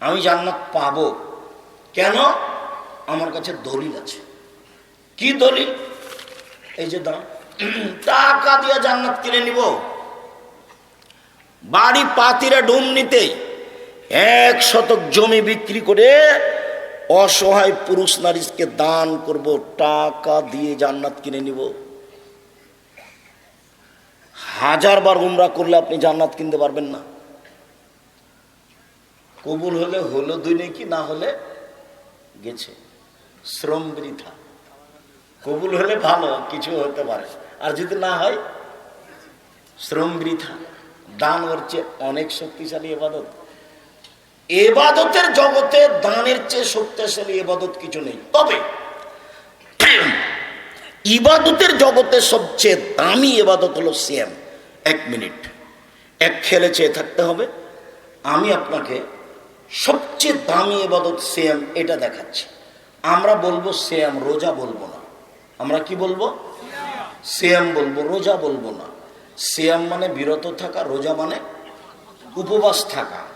আমি জান্নাত পাবো। কেন? আমার কাছে দলিল আছে। কি দলিল? এই যে দাম টাকা দিয়ে জান্নাত কিনে নিব। বাড়ি পাতিরা ডুম নিতেই এক শতক জমি বিক্রি করে অসহায় পুরুষ নারীকে দান করব, টাকা দিয়ে জান্নাত কিনে নিব। হাজার বার উমরা করলে আপনি জান্নাত কিনতে পারবেন না। কবুল হলে হলো দুই নাকি, না হলে গেছে। শ্রম বৃথা। কবুল হলে ভালো, কিছু হতে পারে। আর যদি না হয়, শ্রম বৃথা। দান ওর চেয়ে অনেক শক্তিশালী এবাদত। এবাদতের জগতে দানের চেয়ে শক্তিশালী এবাদত কিছু নেই। তবে ইবাদতের জগতে সবচেয়ে দামি এবাদত হলো সিয়াম। এক মিনিট। এক খেলে চেয়ে থাকতে হবে। আমি আপনাকে সবচেয়ে দামি এবাদত সেম এটা দেখাচ্ছে। আমরা বলব সেম রোজা বলব না। আমরা কি বলব? সেম বলব, রোজা বলব না। সেম মানে বিরত থাকা, রোজা মানে উপবাস থাকা।